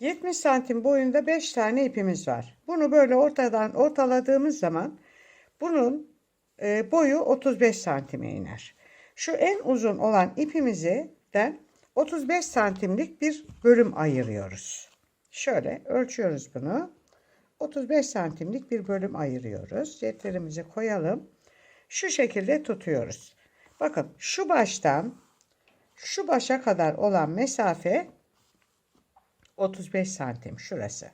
70 santim boyunda 5 tane ipimiz var. Bunu böyle ortadan ortaladığımız zaman bunun e, boyu 35 santime iner. Şu en uzun olan ipimizden 35 santimlik bir bölüm ayırıyoruz. Şöyle ölçüyoruz bunu. 35 santimlik bir bölüm ayırıyoruz. Cetvelimizi koyalım. Şu şekilde tutuyoruz. Bakın şu baştan şu başa kadar olan mesafe 35 santim şurası.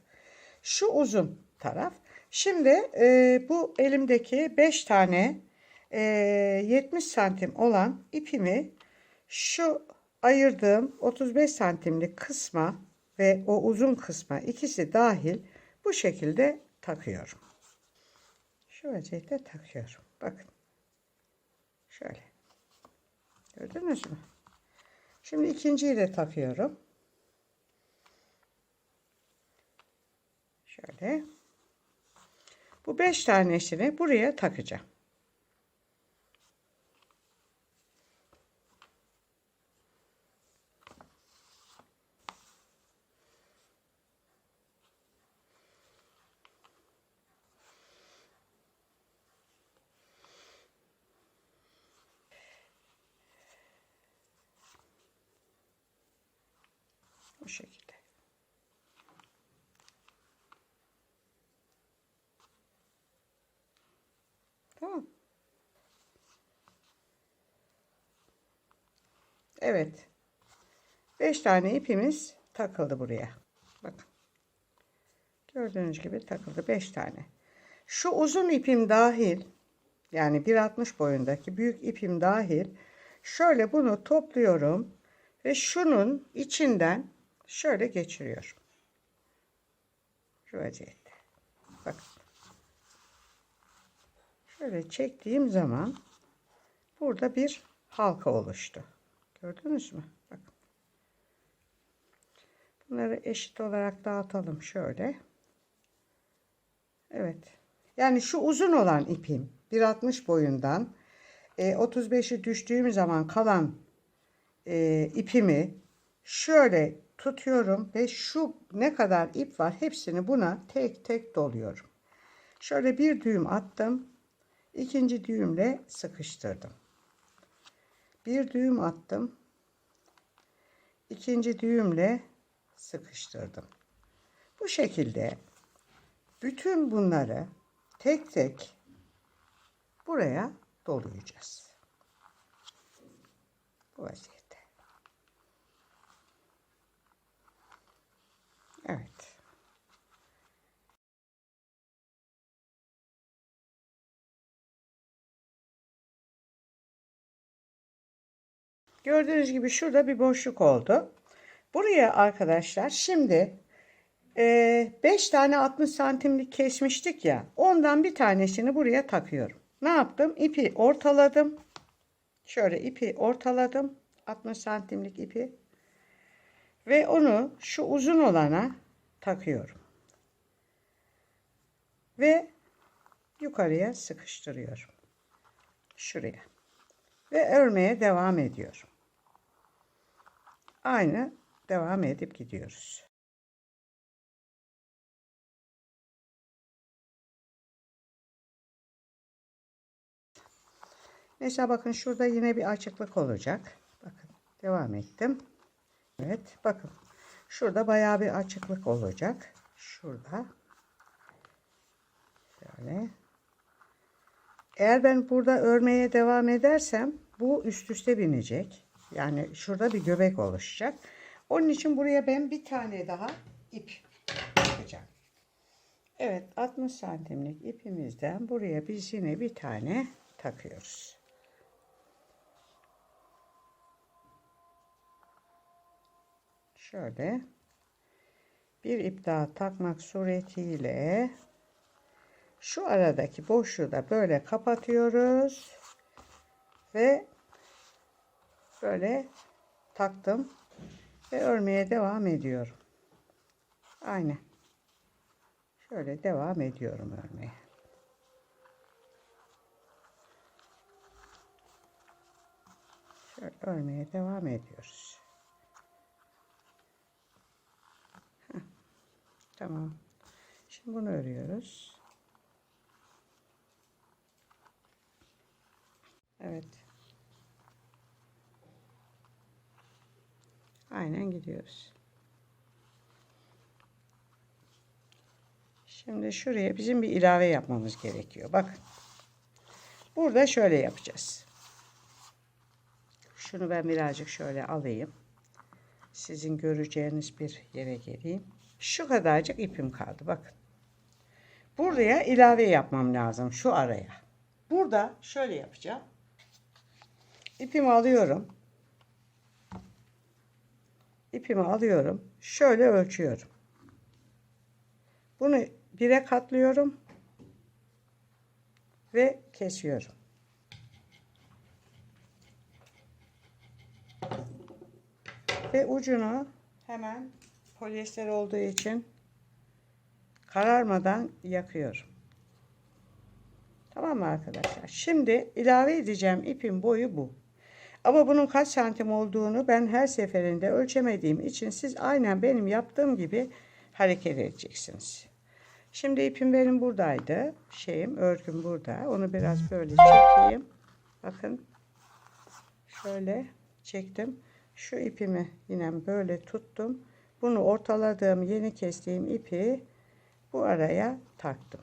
Şu uzun taraf. Şimdi e, bu elimdeki 5 tane e, 70 santim olan ipimi şu ayırdığım 35 santimlik kısma ve o uzun kısma ikisi dahil bu şekilde takıyorum. Şu vaziyette takıyorum. Bakın. Şöyle. Gördünüz mü? Şimdi ikinciyi de takıyorum. Şöyle. Bu beş tanesini buraya takacağım. Bu şekilde. Tamam. Evet. 5 tane ipimiz takıldı buraya. Bakın. Gördüğünüz gibi takıldı 5 tane. Şu uzun ipim dahil yani 1.60 boyundaki büyük ipim dahil şöyle bunu topluyorum ve şunun içinden şöyle geçiriyorum. Şu vaziyette. Bakın. Şöyle çektiğim zaman burada bir halka oluştu. Gördünüz mü? Bakın. Bunları eşit olarak dağıtalım şöyle. Evet. Yani şu uzun olan ipim 1.60 boyundan e, 35'i düştüğüm zaman kalan e, ipimi şöyle tutuyorum ve şu ne kadar ip var hepsini buna tek tek doluyorum. Şöyle bir düğüm attım. ikinci düğümle sıkıştırdım. Bir düğüm attım. ikinci düğümle sıkıştırdım. Bu şekilde bütün bunları tek tek buraya dolayacağız. Bu vaziyette. Evet. Gördüğünüz gibi şurada bir boşluk oldu. Buraya arkadaşlar şimdi 5 tane 60 santimlik kesmiştik ya. Ondan bir tanesini buraya takıyorum. Ne yaptım? İpi ortaladım. Şöyle ipi ortaladım. 60 santimlik ipi. Ve onu şu uzun olana takıyorum. Ve yukarıya sıkıştırıyorum. Şuraya. Ve örmeye devam ediyorum. Aynı devam edip gidiyoruz. Mesela bakın şurada yine bir açıklık olacak. Bakın devam ettim. Evet bakın. Şurada bayağı bir açıklık olacak. Şurada. Şöyle. Eğer ben burada örmeye devam edersem bu üst üste binecek. Yani şurada bir göbek oluşacak. Onun için buraya ben bir tane daha ip takacağım. Evet 60 santimlik ipimizden buraya biz yine bir tane takıyoruz. Şöyle bir ip daha takmak suretiyle şu aradaki boşluğu da böyle kapatıyoruz ve böyle taktım ve örmeye devam ediyorum. Aynı. Şöyle devam ediyorum örmeye. Şöyle örmeye devam ediyoruz. Heh. Tamam. Şimdi bunu örüyoruz. Evet. Aynen gidiyoruz. Şimdi şuraya bizim bir ilave yapmamız gerekiyor. Bakın. Burada şöyle yapacağız. Şunu ben birazcık şöyle alayım. Sizin göreceğiniz bir yere geleyim. Şu kadarcık ipim kaldı. Bakın. Buraya ilave yapmam lazım. Şu araya. Burada şöyle yapacağım. İpimi alıyorum. İpimi alıyorum. Şöyle ölçüyorum. Bunu bire katlıyorum. Ve kesiyorum. Ve ucunu hemen polyester olduğu için kararmadan yakıyorum. Tamam mı arkadaşlar? Şimdi ilave edeceğim ipin boyu bu. Ama bunun kaç santim olduğunu ben her seferinde ölçemediğim için siz aynen benim yaptığım gibi hareket edeceksiniz. Şimdi ipim benim buradaydı. Şeyim, örgüm burada. Onu biraz böyle çekeyim. Bakın. Şöyle çektim. Şu ipimi yine böyle tuttum. Bunu ortaladığım, yeni kestiğim ipi bu araya taktım.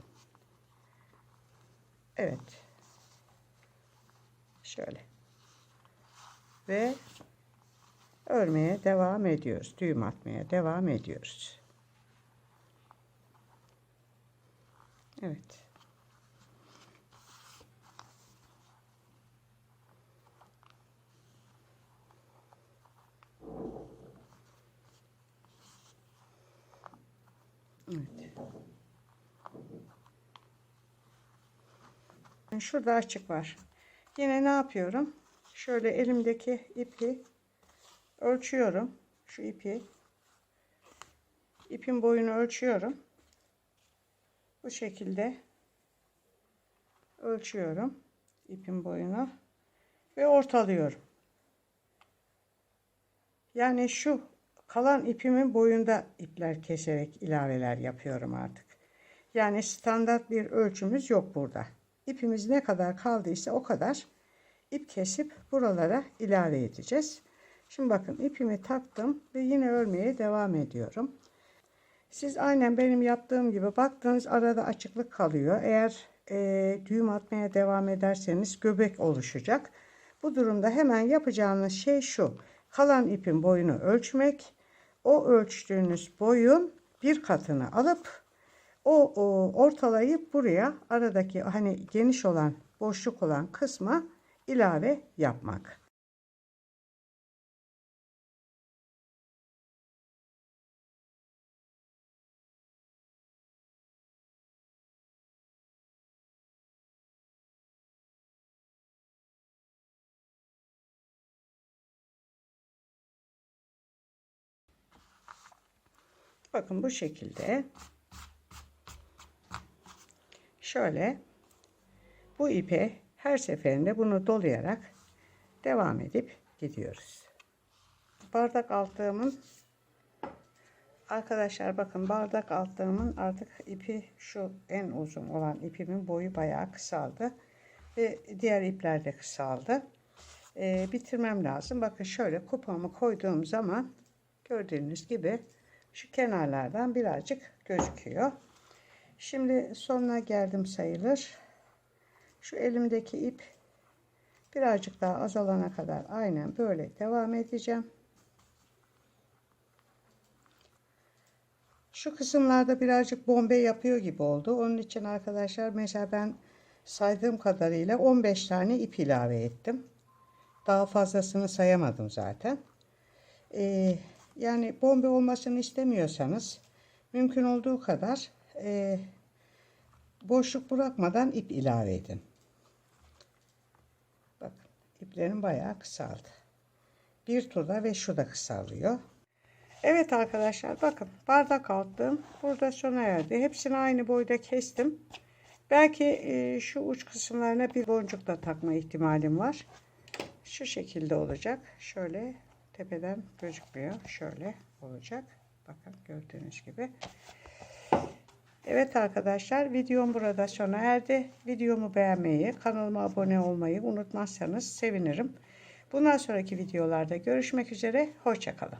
Evet. Şöyle. Ve örmeye devam ediyoruz. Düğüm atmaya devam ediyoruz. Evet. Evet. Şurada açık var. Yine ne yapıyorum? Şöyle elimdeki ipi ölçüyorum. Şu ipi. İpin boyunu ölçüyorum. Bu şekilde ölçüyorum ipin boyunu ve ortalıyorum. Yani şu kalan ipimin boyunda ipler keserek ilaveler yapıyorum artık. Yani standart bir ölçümüz yok burada. İpimiz ne kadar kaldıysa o kadar ip kesip buralara ilave edeceğiz. Şimdi bakın ipimi taktım ve yine örmeye devam ediyorum. Siz aynen benim yaptığım gibi baktığınız arada açıklık kalıyor. Eğer e, düğüm atmaya devam ederseniz göbek oluşacak. Bu durumda hemen yapacağınız şey şu. Kalan ipin boyunu ölçmek. O ölçtüğünüz boyun bir katını alıp o, o ortalayıp buraya aradaki hani geniş olan boşluk olan kısma ilave yapmak. Bakın bu şekilde şöyle bu ipe her seferinde bunu dolayarak devam edip gidiyoruz. Bardak altlığımın arkadaşlar bakın bardak altlığımın artık ipi şu en uzun olan ipimin boyu bayağı kısaldı ve diğer ipler de kısaldı. Ee, bitirmem lazım. Bakın şöyle kupamı koyduğum zaman gördüğünüz gibi şu kenarlardan birazcık gözüküyor. Şimdi sonuna geldim sayılır. Şu elimdeki ip birazcık daha azalana kadar aynen böyle devam edeceğim. Şu kısımlarda birazcık bombe yapıyor gibi oldu. Onun için arkadaşlar mesela ben saydığım kadarıyla 15 tane ip ilave ettim. Daha fazlasını sayamadım zaten. Ee, yani bombe olmasını istemiyorsanız mümkün olduğu kadar e, boşluk bırakmadan ip ilave edin. Bakın iplerim bayağı kısaldı. Bir turda ve şu da kısalıyor. Evet arkadaşlar bakın bardak alttım. Burada sona erdi. Hepsini aynı boyda kestim. Belki e, şu uç kısımlarına bir boncuk da takma ihtimalim var. Şu şekilde olacak. Şöyle tepeden gözükmüyor. Şöyle olacak. Bakın gördüğünüz gibi. Evet arkadaşlar videom burada sona erdi. Videomu beğenmeyi, kanalıma abone olmayı unutmazsanız sevinirim. Bundan sonraki videolarda görüşmek üzere. Hoşçakalın.